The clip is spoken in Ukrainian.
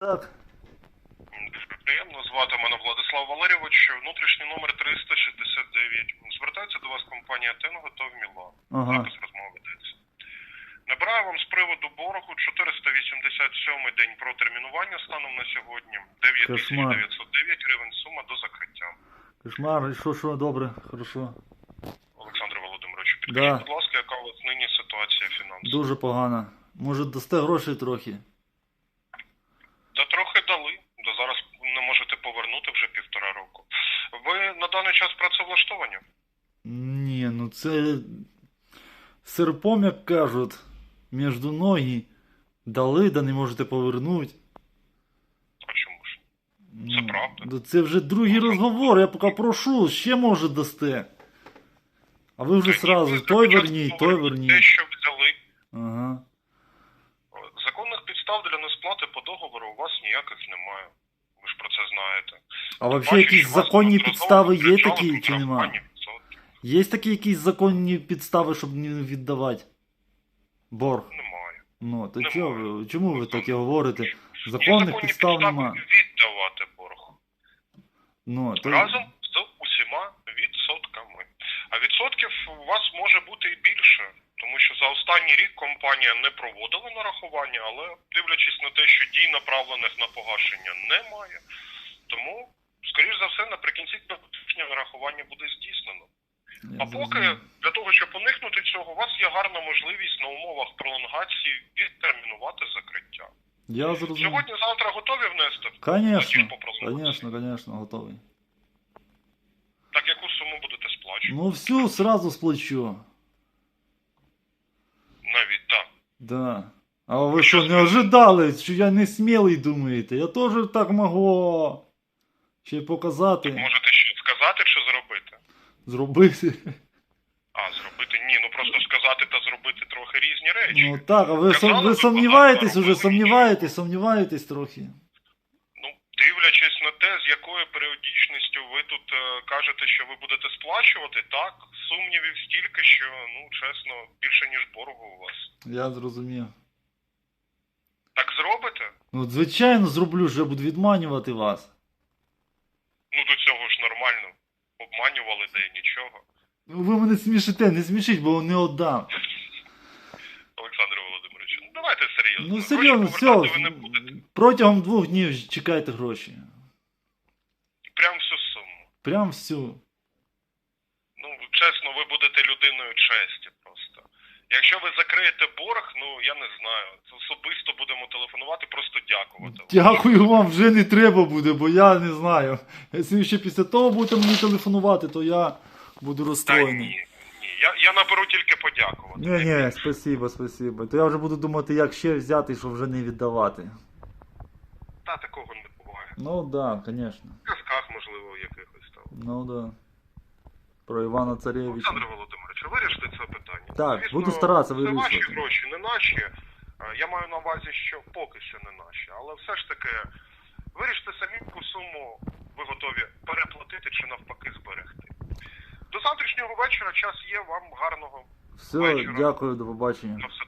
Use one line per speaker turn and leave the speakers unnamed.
Так.
Дуже приємно. Звати мене Владислав Валерійович. Внутрішній номер 369. Звертається до вас компанія Тенго та Міло.
Ага.
Запис розмови ведеться. Набираю вам з приводу боргу 487 день протермінування станом на сьогодні. 9909 гривень сума до закриття.
Кошмар, і що, що, добре, хорошо.
Олександр Володимирович, підкажіть,
Да.
будь ласка, яка у вас нині ситуація фінансова?
Дуже погано. Може дасте грошей трохи.
Та трохи дали. До зараз не можете повернути вже півтора року. Ви на даний час працевлаштовані?
Ні, ну це серпом, як кажуть, між ноги дали, да не можете повернути.
А чому ж?
Ну,
правда.
да Це вже другий розговор, я поки прошу, ще може дасте. А ви вже
Та ні,
сразу, той
спочатку
верніть, той
поверніть Те,
верніть.
що взяли.
Ага.
Законних підстав для несплати по договору у вас ніяких немає. Ви ж про це знаєте.
А взагалі якісь законні підстави є такі чи нема?
нарахування відсотків.
Є такі якісь законні підстави, щоб не віддавати борг?
Немає.
Ну, то
Немає.
чого чому ви таке говорите? Законних підстав
підстави
нема.
віддавати борг.
Ну, то...
Разом з усіма відсотками. А відсотків у вас може бути і більше, останній рік компанія не проводила нарахування, але дивлячись на те, що дій направлених на погашення немає, тому, скоріш за все, наприкінці тижня нарахування буде здійснено. А поки для того, щоб уникнути цього, у вас є гарна можливість на умовах пролонгації відтермінувати закриття.
Я зрозумів.
Сьогодні-завтра готові внести?
Конечно,
по
конечно, конечно, готовий.
Так яку суму будете сплачувати?
Ну всю сразу сплачу.
Навіть так.
Да. А ви що, не ожидали, що я не смілий думаєте? Я теж так можу ще показати,
Можете що сказати чи зробити?
зробити.
А, зробити ні. Ну просто сказати та зробити трохи різні речі.
Ну так, а ви,
Казали,
ви сумніваєтесь
багато
уже,
робили
сумніваєтесь, сумніваєтесь трохи.
Те, з якою періодичністю ви тут е, кажете, що ви будете сплачувати, так, сумнівів стільки, що, ну, чесно, більше, ніж боргу у вас.
Я зрозумів.
Так зробите?
Ну, звичайно, зроблю, що я буду відманювати вас.
Ну, до цього ж нормально. Обманювали, де й нічого.
Ну, Ви мене смішите, не смішіть, бо не віддам.
Олександр Володимирович, ну давайте серйозно.
Ну
Гроші
серйозно,
повертати
все.
ви не будете.
Протягом двох днів чекайте гроші.
Суму.
Прям всю.
Ну, чесно, ви будете людиною честі просто. Якщо ви закриєте борг, ну я не знаю. Особисто будемо телефонувати, просто дякувати.
Дякую вам, вже не треба буде, бо я не знаю. Якщо ще після того будете мені телефонувати, то я буду
Та ні,
розстроєний.
ні. Я, я наберу тільки подякувати.
Ні, ні, спасибо, спасибо. То я вже буду думати, як ще взяти, щоб вже не віддавати.
Та такого не буває.
Ну да, звісно.
В зв'язках, можливо, якихось там.
Ну да. Про Івана Царевича.
Олександр Володимирович, вирішите це питання.
Так, буду старатися вирішити.
Це ваші гроші, не наші. Е, Я маю на увазі, що поки що не наші. Але все ж таки, виріште самі, яку суму ви готові переплатити чи навпаки зберегти. До завтрашнього вечора час є. Вам гарного
Все,
вечора.
дякую, до побачення.
на все